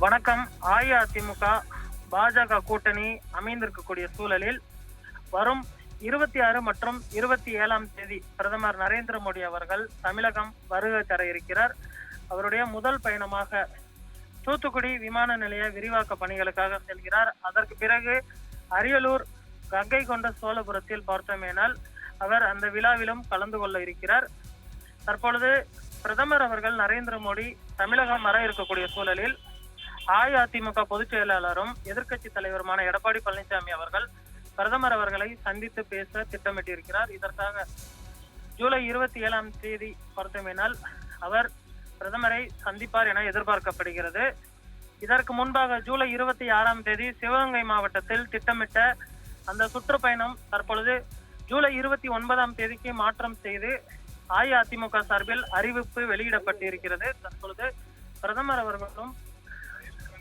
வணக்கம். அஇஅதிமுக பாஜக கூட்டணி அமைந்திருக்கக்கூடிய சூழலில் வரும் இருபத்தி ஆறு மற்றும் இருபத்தி ஏழாம் தேதி பிரதமர் நரேந்திர மோடி அவர்கள் தமிழகம் வருகை தர இருக்கிறார். அவருடைய முதல் பயணமாக தூத்துக்குடி விமான நிலைய விரிவாக்க பணிகளுக்காக செல்கிறார். அதற்கு பிறகு அரியலூர் கங்கை கொண்ட சோழபுரத்தில் பார்த்தோமேனால் அவர் அந்த விழாவிலும் கலந்து கொள்ள இருக்கிறார். தற்பொழுது பிரதமர் அவர்கள் நரேந்திர மோடி தமிழகம் வர இருக்கக்கூடிய சூழலில் அஇஅதிமுக பொதுச் செயலாளரும் எதிர்க்கட்சி தலைவருமான எடப்பாடி பழனிசாமி அவர்கள் பிரதமர் அவர்களை சந்தித்து பேச திட்டமிட்டிருக்கிறார். இதற்காக ஜூலை இருபத்தி ஏழாம் தேதி பார்த்தோமேனால் அவர் பிரதமரை சந்திப்பார் என எதிர்பார்க்கப்படுகிறது. இதற்கு முன்பாக ஜூலை இருபத்தி ஆறாம் தேதி சிவகங்கை மாவட்டத்தில் திட்டமிட்ட அந்த சுற்றுப்பயணம் தற்பொழுது ஜூலை இருபத்தி ஒன்பதாம் தேதிக்கு மாற்றம் செய்து அஇஅதிமுக சார்பில் அறிவிப்பு வெளியிடப்பட்டிருக்கிறது. தற்பொழுது பிரதமர் அவர்களும்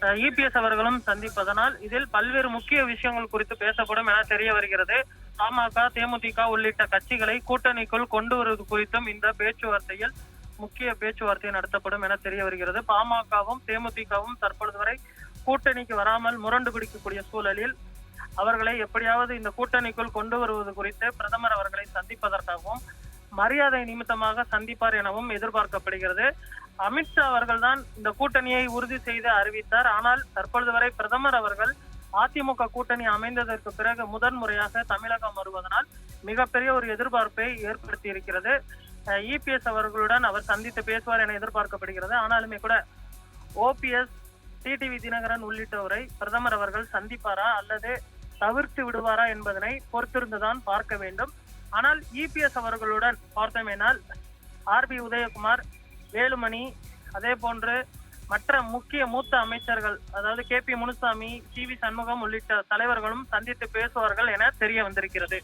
இபிஎஸ் அவர்களும் சந்திப்பதனால் இதில் பல்வேறு முக்கிய விஷயங்கள் குறித்து பேசப்படும் என தெரிய வருகிறது. பாமக தேமுதிக உள்ளிட்ட கட்சிகளை கூட்டணிக்குள் கொண்டு வருவது குறித்தும் இந்த பேச்சுவார்த்தையில் முக்கிய பேச்சுவார்த்தை நடத்தப்படும் என தெரிய வருகிறது. பாமகவும் தேமுதிகவும் தற்பொழுது வரை கூட்டணிக்கு வராமல் முரண்டு பிடிக்கக்கூடிய சூழலில் அவர்களை எப்படியாவது இந்த கூட்டணிக்குள் கொண்டு வருவது குறித்து பிரதமர் அவர்களை சந்திப்பதற்காகவும் மரியாதை நிமித்தமாக சந்திப்பார் எனவும் எதிர்பார்க்கப்படுகிறது. அமித்ஷா அவர்கள் தான் இந்த கூட்டணியை உறுதி செய்து அறிவித்தார். ஆனால் தற்பொழுது வரை பிரதமர் அவர்கள் அதிமுக கூட்டணி அமைந்ததற்கு பிறகு முதன் முறையாக தமிழகம் வருவதனால் மிகப்பெரிய ஒரு எதிர்பார்ப்பை ஏற்படுத்தி இருக்கிறது இபிஎஸ் அவர்களுடன் அவர் சந்தித்து பேசுவார் என எதிர்பார்க்கப்படுகிறது. ஆனாலுமே கூட ஓபிஎஸ் டிடிவி தினகரன் உள்ளிட்டோரை பிரதமர் அவர்கள் சந்திப்பாரா அல்லது தவிர்த்து விடுவாரா என்பதனை பொறுத்திருந்துதான் பார்க்க வேண்டும். ஆனால் இபிஎஸ் அவர்களுடன் பார்த்தோமேனால் ஆர்பி உதயகுமார் வேலுமணி அதே போன்று மற்ற முக்கிய மூத்த அமைச்சர்கள் அதாவது K P Munusamy C V Shanmugam உள்ளிட்ட தலைவர்களும் சந்தித்து பேசுவார்கள் என தெரிய வந்திருக்கிறது.